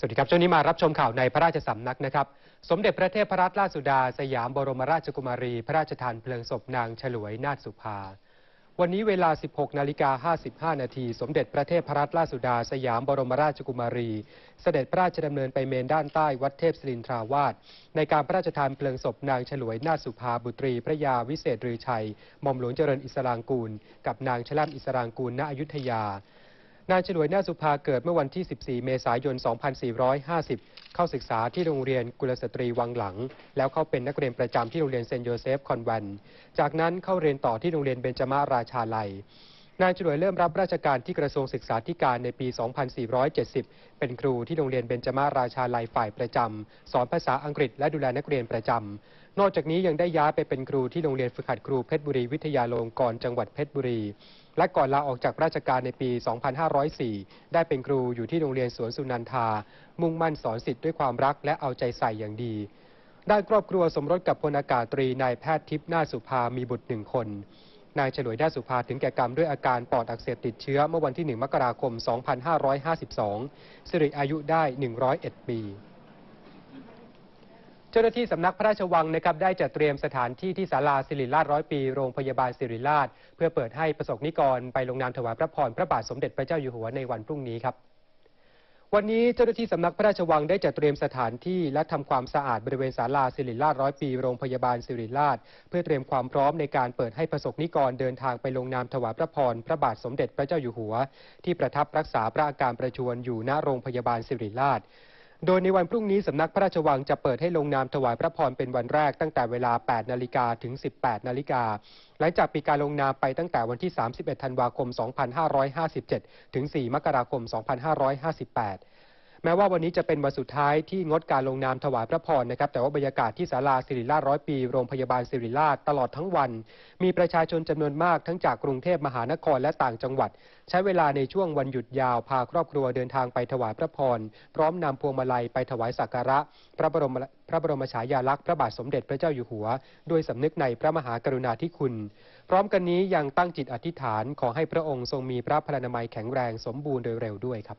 สวัสดีครับ ช่วงนี้มารับชมข่าวในพระราชสำนักนะครับ สมเด็จพระเทพรัตนราชสุดา สยามบรมราชกุมารี พระราชทานเพลิงศพนางฉลวยนาถสุภา วันนี้เวลา 16 นาฬิกา 55 นาที สมเด็จพระเทพรัตนราชสุดา สยามบรมราชกุมารี เสด็จพระราชดำเนินไปเมนด้านใต้วัดเทพศิรินทราวาส ในการพระราชทานเพลิงศพนางฉลวยนาถสุภาบุตรี พระยาวิเศษรือชัยหม่อมหลวงเจริญอิสรางกูล กับนางชลัมอิสรางกูลณอยุธยา นายฉลวยนาสุภาเกิดเมื่อวันที่ 14 เมษายน 2450 เข้าศึกษาที่โรงเรียนกุลสตรีวังหลัง แล้วเข้าเป็นนักเรียนประจำที่โรงเรียนเซนต์โยเซฟคอนแวนจากนั้นเข้าเรียนต่อที่โรงเรียนเบญจมาราชาลัย นางฉลวยเริ่มรับราชการที่กระทรวงศึกษาธิการในปี 2470 เป็นครูที่โรงเรียนเบญจมาราชาลัยฝ่ายประจำ สอนภาษาอังกฤษและดูแลนักเรียนประจำ นอกจากนี้ยังได้ย้ายไปเป็นครูที่โรงเรียนฝึกหัดครูเพชรบุรีวิทยาลงกรณ์จังหวัดเพชรบุรี และก่อนลาออกจากราชการในปี 2504 ได้เป็นครูอยู่ที่โรงเรียนสวนสุนันทา มุ่งมั่นสอนสิทธิ์ด้วยความรักและเอาใจใส่อย่างดี ด้านครอบครัวสมรสกับพลอากาศตรีนายแพทย์ทิพย์นาสุภามีบุตรหนึ่งคน นายฉลวยนาถสุภาถึงแก่กรรมด้วยอาการปอดอักเสบติดเชื้อเมื่อวันที่ 1 มกราคม 2552 สิริอายุได้ 101 ปี เจ้าหน้าที่สำนักพระราชวังนะครับได้จัดเตรียมสถานที่ที่ศาลาสิริราชร้อยปี โรงพยาบาลสิริราช เพื่อเปิดให้ประสบนิกรไปลงนามถวายพระพรพระบาทสมเด็จพระเจ้าอยู่หัวในวันพรุ่งนี้ครับ วันนี้เจ้าหน้าที่สำนักพระราชวังได้จัดเตรียมสถานที่และทำความสะอาดบริเวณศาลาสิริราชร้อยปีโรงพยาบาลสิริราช เพื่อเตรียมความพร้อมในการเปิดให้ประสบนิกรเดินทางไปลงนามถวายพระพรพระบาทสมเด็จพระเจ้าอยู่หัว ที่ประทับรักษาพระอาการประชวรอยู่ณโรงพยาบาลสิริราช โดยในวันพรุ่งนี้สำนักพระราชวังจะเปิดให้ลงนามถวายพระพรเป็นวันแรกตั้งแต่เวลา 8 นาฬิกาถึง 18 นาฬิกา หลังจากปีการลงนามไปตั้งแต่วันที่ 31 ธันวาคม 2557 ถึง 4 มกราคม 2558 แม้ว่าวันนี้จะเป็นวันสุดท้ายที่งดการลงนามถวายพระพรนะครับ แต่ว่าบรรยากาศที่ศาลาสิริราชร้อยปี โรงพยาบาลสิริราชตลอดทั้งวัน มีประชาชนจำนวนมากทั้งจากกรุงเทพมหานครและต่างจังหวัด ใช้เวลาในช่วงวันหยุดยาวพาครอบครัวเดินทางไปถวายพระพร พร้อมนำพวงมาลัยไปถวายสักการะ พระบรมพระบรมฉายาลักษณ์พระบาทสมเด็จพระเจ้าอยู่หัว ด้วยสำนึกในพระมหากรุณาธิคุณ พร้อมกันนี้ยังตั้งจิตอธิษฐานขอให้พระองค์ทรงมีพระพลานามัยแข็งแรงสมบูรณ์โดยเร็วด้วยครับ